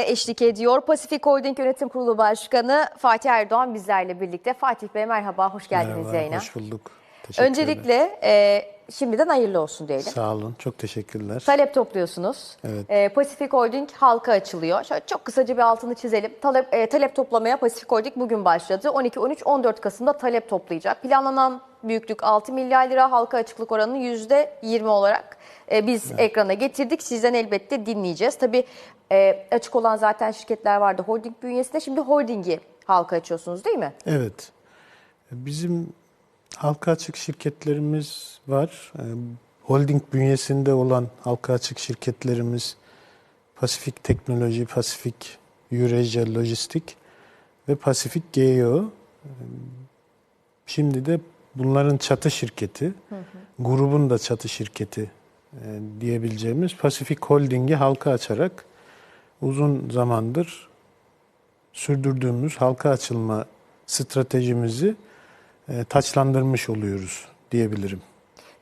eşlik ediyor. Pasifik Holding Yönetim Kurulu Başkanı Fatih Erdoğan bizlerle birlikte. Fatih Bey merhaba, hoş geldiniz Merhaba, yayına. hoş bulduk. Öncelikle e, şimdiden hayırlı olsun diyelim. Sağ olun, çok teşekkürler. Talep topluyorsunuz. Evet. E, Pasifik Holding halka açılıyor. Şöyle çok kısaca bir altını çizelim. Talep, e, talep toplamaya Pasifik Holding bugün başladı. 12, 13, 14 Kasım'da talep toplayacak. Planlanan büyüklük 6 milyar lira. Halka açıklık oranı %20 olarak e, biz ekrana getirdik. Sizden elbette dinleyeceğiz. Tabii e, açık olan zaten şirketler vardı holding bünyesinde. Şimdi holdingi halka açıyorsunuz değil mi? Evet, bizim halka açık şirketlerimiz var. Ee, Holding bünyesinde olan halka açık şirketlerimiz Pasifik Teknoloji, Pasifik Eurasia Lojistik ve Pasifik GEO. Ee, Şimdi de bunların çatı şirketi, grubun da çatı şirketi e, diyebileceğimiz Pasifik Holding'i halka açarak uzun zamandır sürdürdüğümüz halka açılma stratejimizi e, taçlandırmış oluyoruz diyebilirim.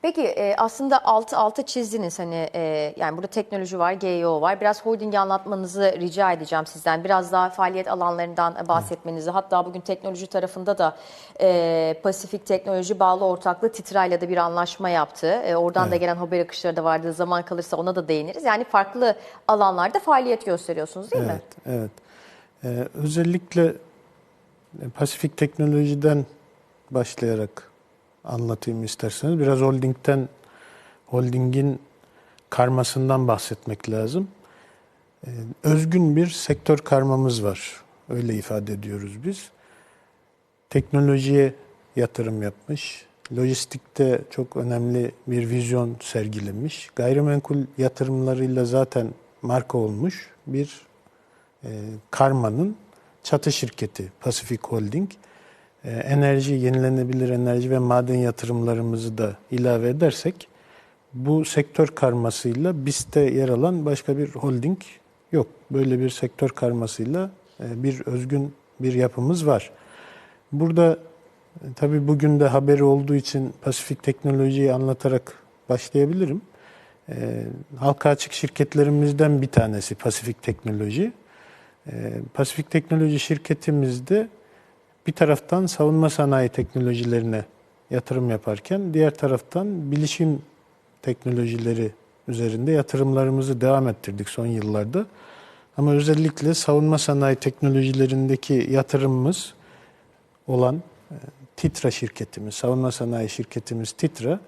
Peki e, aslında altı altı çizdiniz hani e, yani burada teknoloji var, GEO var. Biraz holdingi anlatmanızı rica edeceğim sizden. Biraz daha faaliyet alanlarından bahsetmenizi. Hatta bugün teknoloji tarafında da e, Pasifik Teknoloji Bağlı Ortaklığı Titra'yla da bir anlaşma yaptı. E, oradan da gelen haber akışları da vardı. Zaman kalırsa ona da değiniriz. Yani farklı alanlarda faaliyet gösteriyorsunuz değil mi? Evet, evet. Ee, özellikle Pasifik Teknoloji'den başlayarak anlatayım isterseniz. Biraz holdingten, holdingin karmasından bahsetmek lazım. Ee, özgün bir sektör karmamız var. Öyle ifade ediyoruz biz. Teknolojiye yatırım yapmış, lojistikte çok önemli bir vizyon sergilemiş, gayrimenkul yatırımlarıyla zaten marka olmuş bir e, karmanın çatı şirketi Pacific Holding. E, enerji, yenilenebilir enerji ve maden yatırımlarımızı da ilave edersek bu sektör karmasıyla BIST'te yer alan başka bir holding yok. Böyle bir sektör karmasıyla e, bir özgün bir yapımız var. Burada e, tabii bugün de haberi olduğu için Pasifik Teknoloji'yi anlatarak başlayabilirim. E, halka açık şirketlerimizden bir tanesi Pasifik Teknoloji. E, Pasifik Teknoloji şirketimizde bir taraftan savunma sanayi teknolojilerine yatırım yaparken diğer taraftan bilişim teknolojileri üzerinde yatırımlarımızı devam ettirdik son yıllarda. Ama özellikle savunma sanayi teknolojilerindeki yatırımımız olan e, Titra şirketimiz, savunma sanayi şirketimiz Titra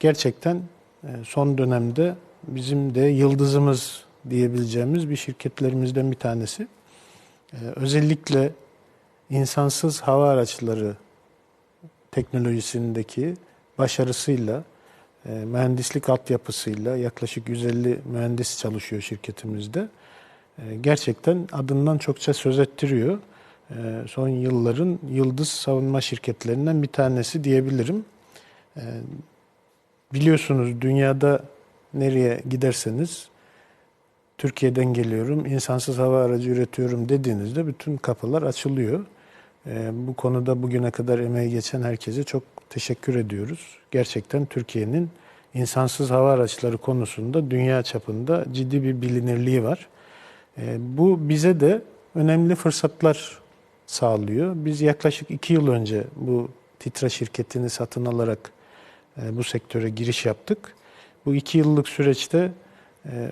gerçekten e, son dönemde bizim de yıldızımız diyebileceğimiz bir şirketlerimizden bir tanesi. E, Özellikle insansız hava araçları teknolojisindeki başarısıyla, e, mühendislik altyapısıyla yaklaşık 150 mühendis çalışıyor şirketimizde. E, Gerçekten adından çokça söz ettiriyor. E, Son yılların yıldız savunma şirketlerinden bir tanesi diyebilirim. Biliyorsunuz dünyada nereye giderseniz Türkiye'den geliyorum, insansız hava aracı üretiyorum dediğinizde bütün kapılar açılıyor. Ee, bu konuda bugüne kadar emeği geçen herkese çok teşekkür ediyoruz. Gerçekten Türkiye'nin insansız hava araçları konusunda dünya çapında ciddi bir bilinirliği var. Ee, bu bize de önemli fırsatlar sağlıyor. Biz yaklaşık iki yıl önce bu Titra şirketini satın alarak e, bu sektöre giriş yaptık. Bu iki yıllık süreçte e,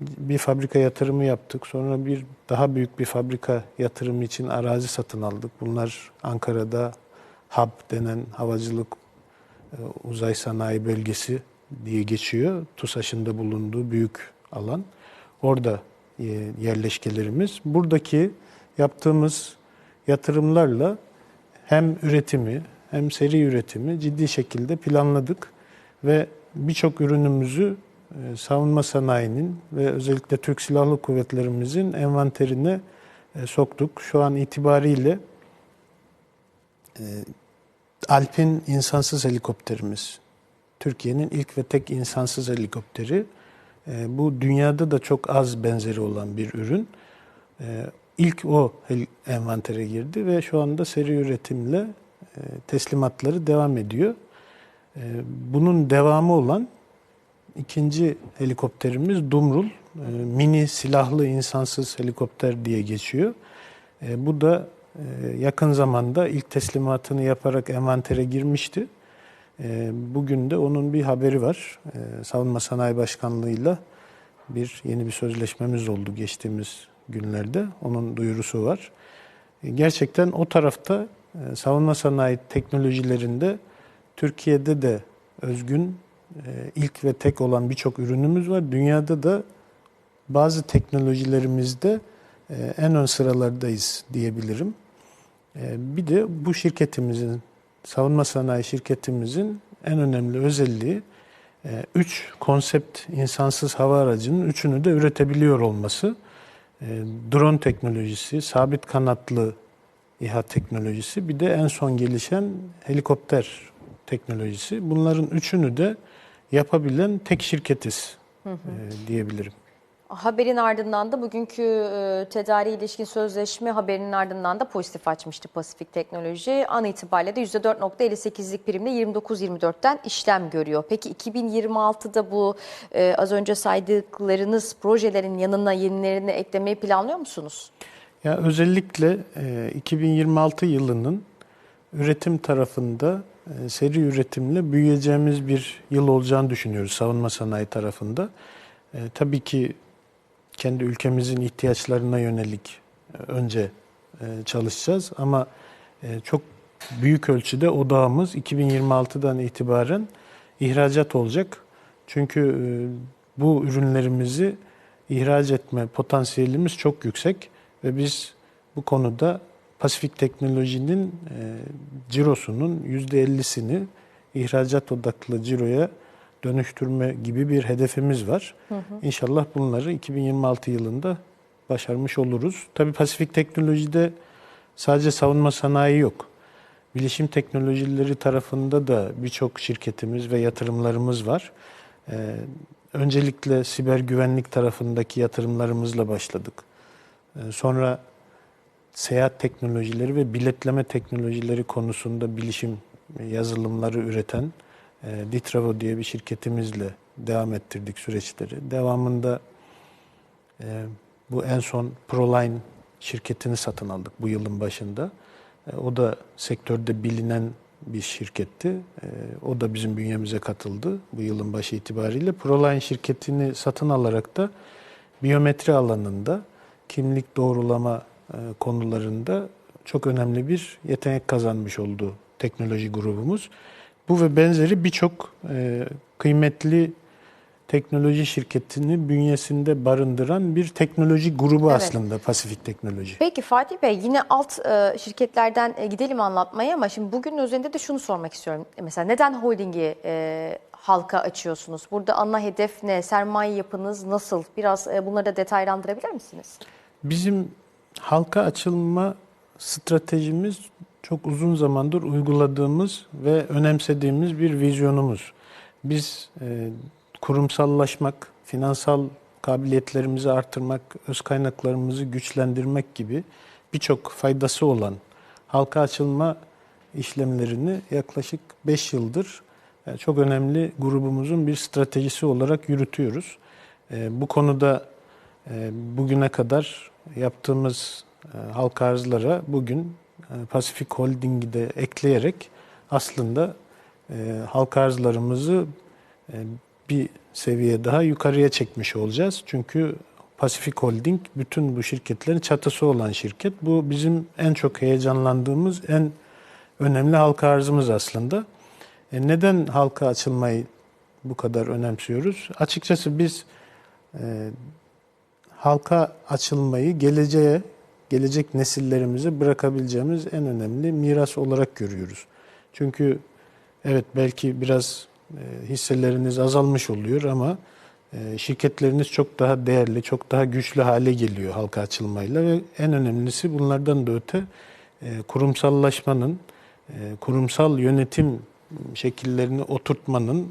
bir fabrika yatırımı yaptık. Sonra bir daha büyük bir fabrika yatırımı için arazi satın aldık. Bunlar Ankara'da HAB denen havacılık e, uzay sanayi bölgesi diye geçiyor. TUSAŞ'ın da bulunduğu büyük alan. Orada e, yerleşkelerimiz. Buradaki yaptığımız yatırımlarla hem üretimi hem seri üretimi ciddi şekilde planladık ve birçok ürünümüzü savunma sanayinin ve özellikle Türk Silahlı Kuvvetlerimizin envanterine e, soktuk. Şu an itibariyle e, Alpin insansız helikopterimiz, Türkiye'nin ilk ve tek insansız helikopteri. E, Bu dünyada da çok az benzeri olan bir ürün. E, İlk o envantere girdi ve şu anda seri üretimle e, teslimatları devam ediyor. E, Bunun devamı olan İkinci helikopterimiz Dumrul e, mini silahlı insansız helikopter diye geçiyor. E, bu da e, yakın zamanda ilk teslimatını yaparak envantere girmişti. Bugün de onun bir haberi var. Savunma Sanayi Başkanlığı'yla bir yeni bir sözleşmemiz oldu geçtiğimiz günlerde. Onun duyurusu var. Gerçekten o tarafta savunma sanayi teknolojilerinde Türkiye'de de özgün ilk ve tek olan birçok ürünümüz var. Dünyada da bazı teknolojilerimizde e, en ön sıralardayız diyebilirim. E, Bir de bu şirketimizin, savunma sanayi şirketimizin en önemli özelliği e, üç konsept insansız hava aracının üçünü de üretebiliyor olması. E, Drone teknolojisi, sabit kanatlı İHA teknolojisi, bir de en son gelişen helikopter teknolojisi. Bunların üçünü de yapabilen tek şirketiz e, diyebilirim. Haberin ardından da bugünkü e, tedariğe ilişkin sözleşme haberinin ardından da pozitif açmıştı Pasifik Teknoloji. An itibariyle de %4.58'lik primle 29-24'ten işlem görüyor. Peki 2026'da bu e, az önce saydıklarınız projelerin yanına yenilerini eklemeyi planlıyor musunuz? Ya özellikle e, 2026 yılının üretim tarafında e, seri üretimle büyüyeceğimiz bir yıl olacağını düşünüyoruz savunma sanayi tarafında. E, tabii ki kendi ülkemizin ihtiyaçlarına yönelik e, önce e, çalışacağız ama e, çok büyük ölçüde odağımız 2026'dan itibaren ihracat olacak. Çünkü e, bu ürünlerimizi ihraç etme potansiyelimiz çok yüksek ve biz bu konuda Pasifik Teknoloji'nin e, cirosunun %50'sini ihracat odaklı ciroya dönüştürme gibi bir hedefimiz var. İnşallah bunları 2026 yılında başarmış oluruz. Tabii Pasifik Teknoloji'de sadece savunma sanayi yok. Bilişim teknolojileri tarafında da birçok şirketimiz ve yatırımlarımız var. Ee, öncelikle siber güvenlik tarafındaki yatırımlarımızla başladık. Ee, sonra seyahat teknolojileri ve biletleme teknolojileri konusunda bilişim yazılımları üreten e, Ditravo diye bir şirketimizle devam ettirdik süreçleri. Devamında e, bu en son Proline şirketini satın aldık bu yılın başında. E, o da sektörde bilinen bir şirketti. E, o da bizim bünyemize katıldı bu yılın başı itibariyle. Proline şirketini satın alarak da biyometri alanında kimlik doğrulama e, konularında çok önemli bir yetenek kazanmış oldu teknoloji grubumuz. Bu ve benzeri birçok e, kıymetli teknoloji şirketini bünyesinde barındıran bir teknoloji grubu Evet. aslında Pasifik Teknoloji. Peki Fatih Bey yine alt e, şirketlerden e, gidelim anlatmaya ama şimdi bugün üzerinde de şunu sormak istiyorum. E, Mesela neden holdingi e, halka açıyorsunuz? Burada ana hedef ne? Sermaye yapınız nasıl? Biraz e, bunları da detaylandırabilir misiniz? Bizim halka açılma stratejimiz çok uzun zamandır uyguladığımız ve önemsediğimiz bir vizyonumuz. Biz e, kurumsallaşmak, finansal kabiliyetlerimizi artırmak, öz kaynaklarımızı güçlendirmek gibi birçok faydası olan halka açılma işlemlerini yaklaşık 5 yıldır e, çok önemli grubumuzun bir stratejisi olarak yürütüyoruz. E, Bu konuda e, bugüne kadar yaptığımız e, halka arzlara bugün e, Pasifik Holding'i de ekleyerek aslında e, halka arzlarımızı bir seviye daha yukarıya çekmiş olacağız. Çünkü Pasifik Holding bütün bu şirketlerin çatısı olan şirket. Bu bizim en çok heyecanlandığımız, en önemli halka arzımız aslında. E, neden halka açılmayı bu kadar önemsiyoruz? Açıkçası biz e, halka açılmayı geleceğe, gelecek nesillerimize bırakabileceğimiz en önemli miras olarak görüyoruz. Çünkü evet belki biraz e, hisseleriniz azalmış oluyor ama e, şirketleriniz çok daha değerli, çok daha güçlü hale geliyor halka açılmayla ve en önemlisi bunlardan da öte e, kurumsallaşmanın, kurumsal yönetim şekillerini oturtmanın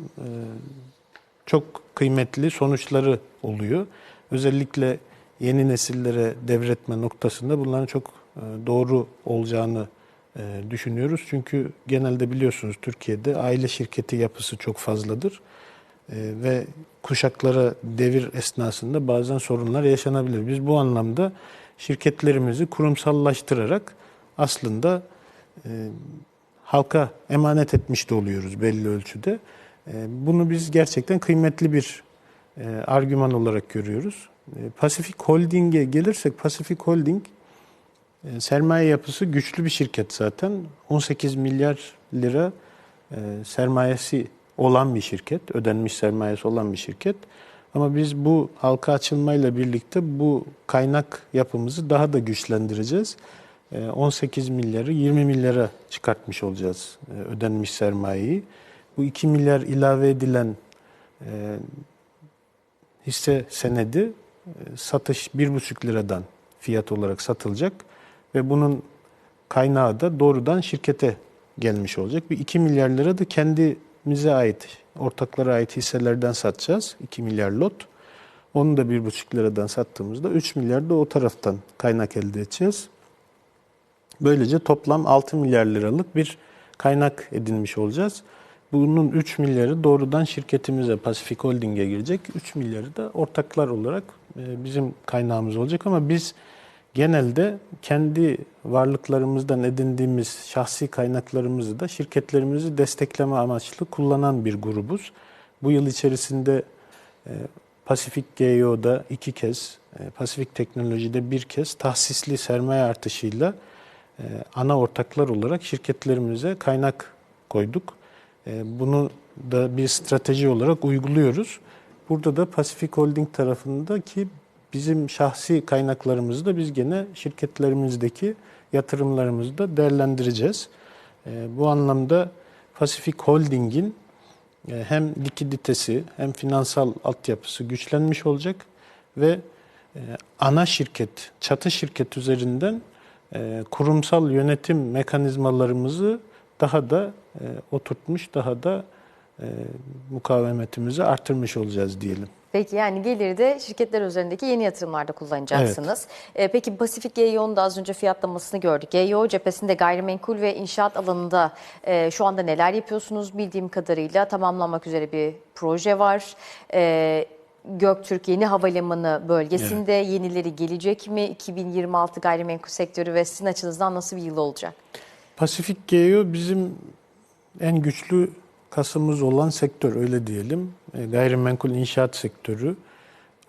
çok kıymetli sonuçları oluyor. Özellikle yeni nesillere devretme noktasında bunların çok e, doğru olacağını e, düşünüyoruz. Çünkü genelde biliyorsunuz Türkiye'de aile şirketi yapısı çok fazladır. ve kuşaklara devir esnasında bazen sorunlar yaşanabilir. Biz bu anlamda şirketlerimizi kurumsallaştırarak aslında e, halka emanet etmiş de oluyoruz belli ölçüde. E, bunu biz gerçekten kıymetli bir e, argüman olarak görüyoruz. E, Pacific Holding'e gelirsek Pacific Holding e, sermaye yapısı güçlü bir şirket zaten. 18 milyar lira e, sermayesi olan bir şirket, ödenmiş sermayesi olan bir şirket. Ama biz bu halka açılmayla birlikte bu kaynak yapımızı daha da güçlendireceğiz. E, 18 milyarı 20 milyara çıkartmış olacağız ödenmiş sermayeyi. Bu 2 milyar ilave edilen hisse senedi e, satış 1,5 liradan fiyat olarak satılacak ve bunun kaynağı da doğrudan şirkete gelmiş olacak. Bir 2 milyar lira da kendimize ait, ortaklara ait hisselerden satacağız. 2 milyar lot. Onu da 1,5 liradan sattığımızda 3 milyar da o taraftan kaynak elde edeceğiz. Böylece toplam 6 milyar liralık bir kaynak edinmiş olacağız. Bunun 3 milyarı doğrudan şirketimize, Pacific Holding'e girecek. 3 milyarı da ortaklar olarak e, bizim kaynağımız olacak ama biz genelde kendi varlıklarımızdan edindiğimiz şahsi kaynaklarımızı da şirketlerimizi destekleme amaçlı kullanan bir grubuz. Bu yıl içerisinde e, Pasifik GEO'da iki kez, e, Pasifik Teknoloji'de bir kez tahsisli sermaye artışıyla ana ortaklar olarak şirketlerimize kaynak koyduk. E, Bunu da bir strateji olarak uyguluyoruz. Burada da Pasifik Holding tarafındaki bizim şahsi kaynaklarımızı da biz gene şirketlerimizdeki yatırımlarımızı da değerlendireceğiz. E, Bu anlamda Pasifik Holding'in e, hem likiditesi hem finansal altyapısı güçlenmiş olacak ve ana şirket, çatı şirket üzerinden kurumsal yönetim mekanizmalarımızı daha da e, oturtmuş, daha da e, mukavemetimizi artırmış olacağız diyelim. Peki yani geliri de şirketler üzerindeki yeni yatırımlarda kullanacaksınız. Ee, peki Pasifik GEO'nun da az önce fiyatlamasını gördük. GEO cephesinde gayrimenkul ve inşaat alanında e, şu anda neler yapıyorsunuz bildiğim kadarıyla tamamlanmak üzere bir proje var. E, Göktürk Yeni Havalimanı bölgesinde yenileri gelecek mi? 2026 gayrimenkul sektörü ve sizin açınızdan nasıl bir yıl olacak? Pasifik GEO bizim en güçlü kasımız olan sektör öyle diyelim. E, gayrimenkul inşaat sektörü.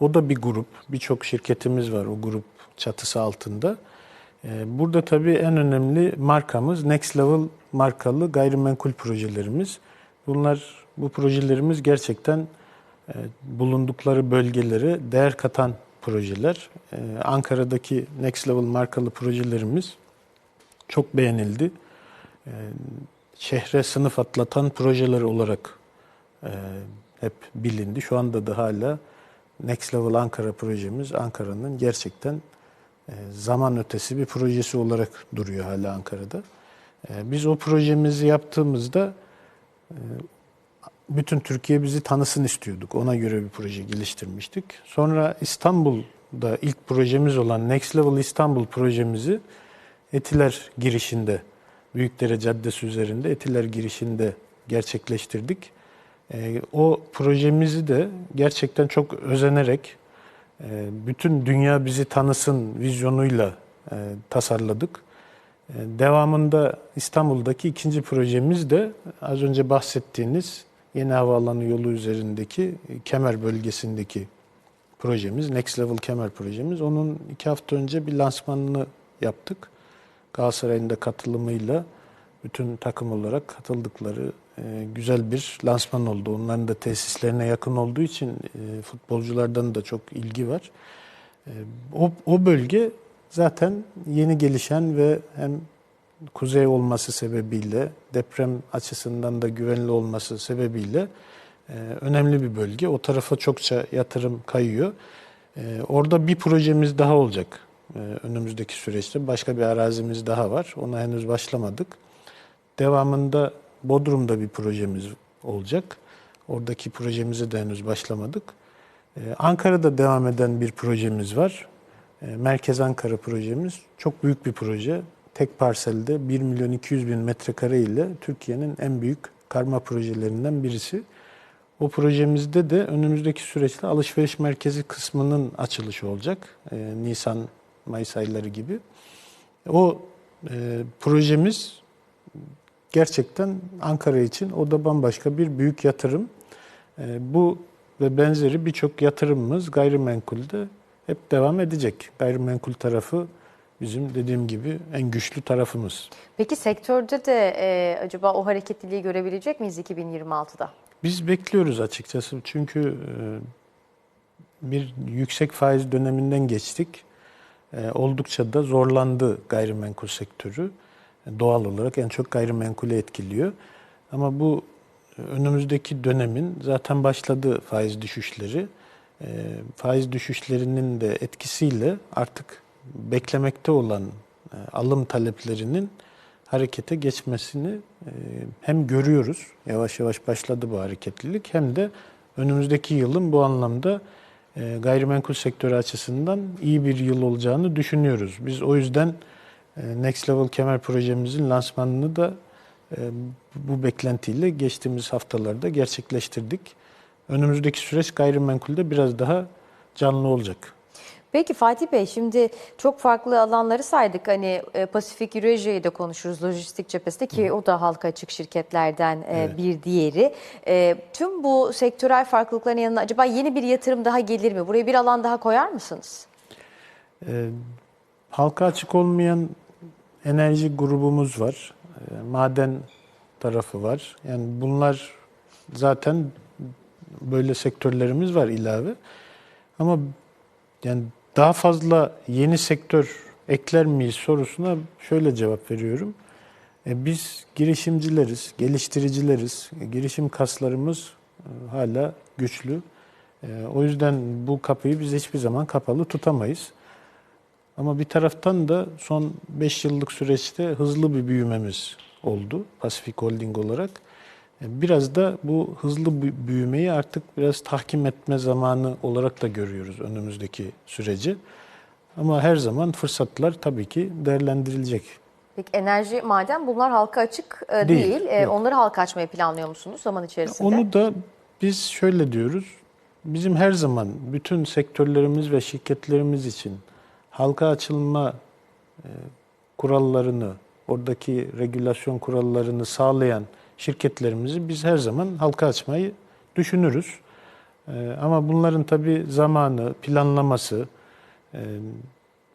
O da bir grup. Birçok şirketimiz var o grup çatısı altında. E, Burada tabii en önemli markamız Next Level markalı gayrimenkul projelerimiz. Bunlar bu projelerimiz gerçekten e, bulundukları bölgelere değer katan projeler. Ankara'daki Next Level markalı projelerimiz çok beğenildi. E, Şehre sınıf atlatan projeler olarak e, hep bilindi. Şu anda da hala Next Level Ankara projemiz Ankara'nın gerçekten e, zaman ötesi bir projesi olarak duruyor hala Ankara'da. E, Biz o projemizi yaptığımızda bütün Türkiye bizi tanısın istiyorduk. Ona göre bir proje geliştirmiştik. Sonra İstanbul'da ilk projemiz olan Next Level İstanbul projemizi Etiler girişinde, Büyükdere Caddesi üzerinde Etiler girişinde gerçekleştirdik. Ee, o projemizi de gerçekten çok özenerek e, bütün dünya bizi tanısın vizyonuyla e, tasarladık. E, Devamında İstanbul'daki ikinci projemiz de az önce bahsettiğiniz Yeni Havaalanı yolu üzerindeki e, Kemer bölgesindeki projemiz, Next Level Kemer projemiz. Onun iki hafta önce bir lansmanını yaptık. Galatasaray'ın da katılımıyla bütün takım olarak katıldıkları e, güzel bir lansman oldu. Onların da tesislerine yakın olduğu için e, futbolculardan da çok ilgi var. E, o, o bölge zaten yeni gelişen ve hem kuzey olması sebebiyle deprem açısından da güvenli olması sebebiyle önemli bir bölge. O tarafa çokça yatırım kayıyor. Orada bir projemiz daha olacak önümüzdeki süreçte. Başka bir arazimiz daha var. Ona henüz başlamadık. Devamında Bodrum'da bir projemiz olacak. Oradaki projemize de henüz başlamadık. Ee, Ankara'da devam eden bir projemiz var. Ee, Merkez Ankara projemiz. Çok büyük bir proje. Tek parselde 1 milyon 200 bin metrekare ile Türkiye'nin en büyük karma projelerinden birisi. O projemizde de önümüzdeki süreçte alışveriş merkezi kısmının açılışı olacak. Ee, Nisan, Mayıs ayları gibi. O e, projemiz gerçekten Ankara için o da bambaşka bir büyük yatırım. Ee, bu ve benzeri birçok yatırımımız gayrimenkulde hep devam edecek. Gayrimenkul tarafı bizim dediğim gibi en güçlü tarafımız. Peki sektörde de e, acaba o hareketliliği görebilecek miyiz 2026'da? Biz bekliyoruz açıkçası çünkü e, bir yüksek faiz döneminden geçtik. E, Oldukça da zorlandı gayrimenkul sektörü. E, Doğal olarak en çok gayrimenkulü etkiliyor. Ama bu e, önümüzdeki dönemin zaten başladı faiz düşüşleri. Faiz düşüşlerinin de etkisiyle artık beklemekte olan alım taleplerinin harekete geçmesini hem görüyoruz, yavaş yavaş başladı bu hareketlilik, hem de önümüzdeki yılın bu anlamda gayrimenkul sektörü açısından iyi bir yıl olacağını düşünüyoruz. Biz o yüzden e, Next Level Kemer projemizin lansmanını da e, bu beklentiyle geçtiğimiz haftalarda gerçekleştirdik. Önümüzdeki süreç gayrimenkulde biraz daha canlı olacak. Peki Fatih Bey şimdi çok farklı alanları saydık. Hani e, Pasifik Eurasia'yı da konuşuruz lojistik cephesinde ki o da halka açık şirketlerden e, Evet. bir diğeri. E, tüm bu sektörel farklılıkların yanına acaba yeni bir yatırım daha gelir mi? Buraya bir alan daha koyar mısınız? E, halka açık olmayan enerji grubumuz var. E, maden tarafı var. Yani bunlar zaten böyle sektörlerimiz var ilave. Ama yani daha fazla yeni sektör ekler miyiz sorusuna şöyle cevap veriyorum. E, biz girişimcileriz, geliştiricileriz. E, girişim kaslarımız e, hala güçlü. O yüzden bu kapıyı biz hiçbir zaman kapalı tutamayız. Ama bir taraftan da son 5 yıllık süreçte hızlı bir büyümemiz oldu Pasifik Holding olarak. Biraz da bu hızlı bü- büyümeyi artık biraz tahkim etme zamanı olarak da görüyoruz önümüzdeki süreci. Ama her zaman fırsatlar tabii ki değerlendirilecek. Peki enerji, maden bunlar halka açık e, değil. Değil, E, onları halka açmayı planlıyor musunuz zaman içerisinde? Onu da biz şöyle diyoruz. Bizim her zaman bütün sektörlerimiz ve şirketlerimiz için halka açılma e, kurallarını, oradaki regülasyon kurallarını sağlayan şirketlerimizi biz her zaman halka açmayı düşünürüz. E, Ama bunların tabii zamanı, planlaması, e,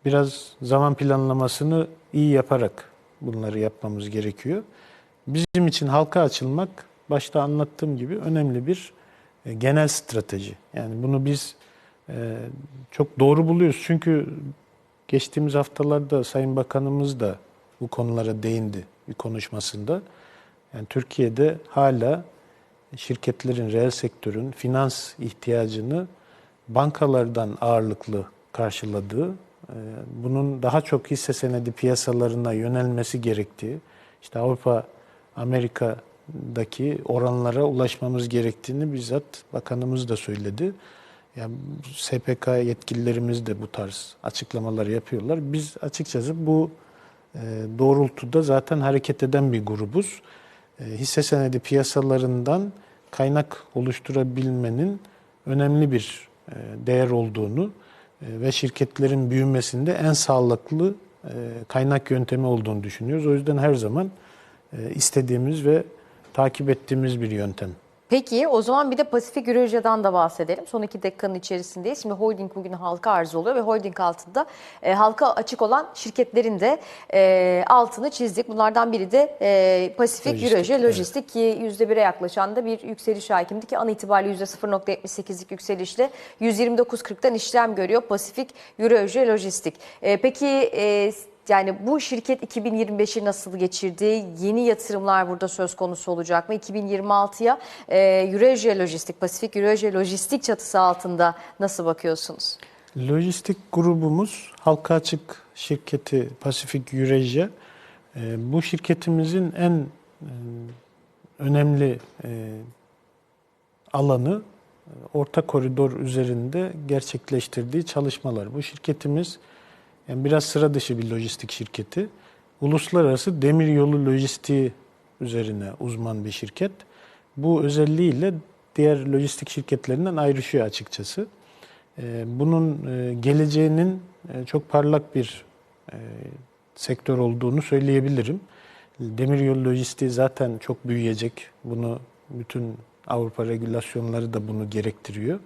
biraz zaman planlamasını iyi yaparak bunları yapmamız gerekiyor. Bizim için halka açılmak başta anlattığım gibi önemli bir e, genel strateji. Yani bunu biz e, çok doğru buluyoruz. Çünkü geçtiğimiz haftalarda Sayın Bakanımız da bu konulara değindi bir konuşmasında. Yani Türkiye'de hala şirketlerin, reel sektörün finans ihtiyacını bankalardan ağırlıklı karşıladığı, e, bunun daha çok hisse senedi piyasalarına yönelmesi gerektiği, işte Avrupa, Amerika'daki oranlara ulaşmamız gerektiğini bizzat bakanımız da söyledi. Yani SPK yetkililerimiz de bu tarz açıklamalar yapıyorlar. Biz açıkçası bu e, doğrultuda zaten hareket eden bir grubuz. E, Hisse senedi piyasalarından kaynak oluşturabilmenin önemli bir e, değer olduğunu e, ve şirketlerin büyümesinde en sağlıklı kaynak yöntemi olduğunu düşünüyoruz. O yüzden her zaman istediğimiz ve takip ettiğimiz bir yöntem. Peki o zaman bir de Pasifik Eurasia'dan da bahsedelim. Son iki dakikanın içerisindeyiz. Şimdi holding bugün halka arz oluyor ve holding altında e, halka açık olan şirketlerin de e, altını çizdik. Bunlardan biri de e, Pasifik Lojistik, evet. Lojistik ki %1'e yaklaşan da bir yükseliş hakimdi ki an itibariyle %0.78'lik yükselişle 129.40'tan işlem görüyor Pasifik Eurasia Lojistik. E, peki e, yani bu şirket 2025'i nasıl geçirdi? Yeni yatırımlar burada söz konusu olacak mı? 2026'ya e, Eurasia Lojistik, Pasifik Eurasia Lojistik çatısı altında nasıl bakıyorsunuz? Lojistik grubumuz halka açık şirketi Pasifik Eurasia. E, Bu şirketimizin en e, önemli e, alanı e, orta koridor üzerinde gerçekleştirdiği çalışmalar. Bu şirketimiz yani biraz sıra dışı bir lojistik şirketi. Uluslararası demiryolu lojistiği üzerine uzman bir şirket. Bu özelliğiyle diğer lojistik şirketlerinden ayrışıyor açıkçası. E, Bunun e, geleceğinin e, çok parlak bir e, sektör olduğunu söyleyebilirim. Demiryolu lojistiği zaten çok büyüyecek. Bunu bütün Avrupa regülasyonları da bunu gerektiriyor.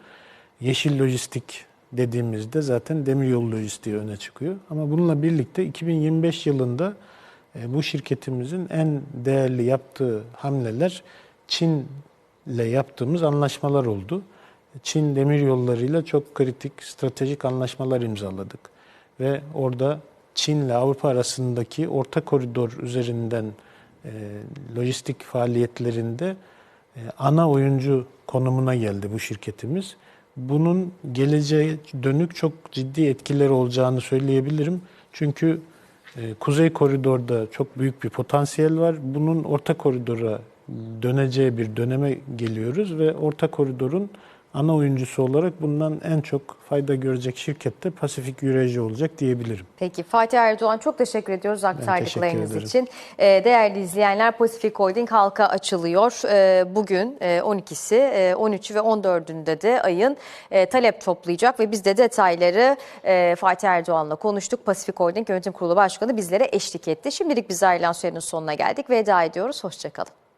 Yeşil lojistik dediğimizde zaten demiryolu lojistiği öne çıkıyor. Ama bununla birlikte 2025 yılında e, bu şirketimizin en değerli yaptığı hamleler Çin'le yaptığımız anlaşmalar oldu. Çin demir yollarıyla çok kritik stratejik anlaşmalar imzaladık. Ve orada Çin ile Avrupa arasındaki orta koridor üzerinden e, lojistik faaliyetlerinde e, ana oyuncu konumuna geldi bu şirketimiz. Bunun geleceğe dönük çok ciddi etkileri olacağını söyleyebilirim. Çünkü e, Kuzey koridorda çok büyük bir potansiyel var. Bunun orta koridora döneceği bir döneme geliyoruz ve orta koridorun ana oyuncusu olarak bundan en çok fayda görecek şirket de Pasifik Eurasia olacak diyebilirim. Peki Fatih Erdoğan çok teşekkür ediyoruz aktardıklarınız için. Ee, değerli izleyenler Pasifik Holding halka açılıyor. Ee, bugün e, 12'si, e, 13'ü ve 14'ünde de ayın e, talep toplayacak ve biz de detayları e, Fatih Erdoğan'la konuştuk. Pasifik Holding Yönetim Kurulu Başkanı bizlere eşlik etti. Şimdilik biz ayrılan sürenin sonuna geldik. Veda ediyoruz. Hoşçakalın.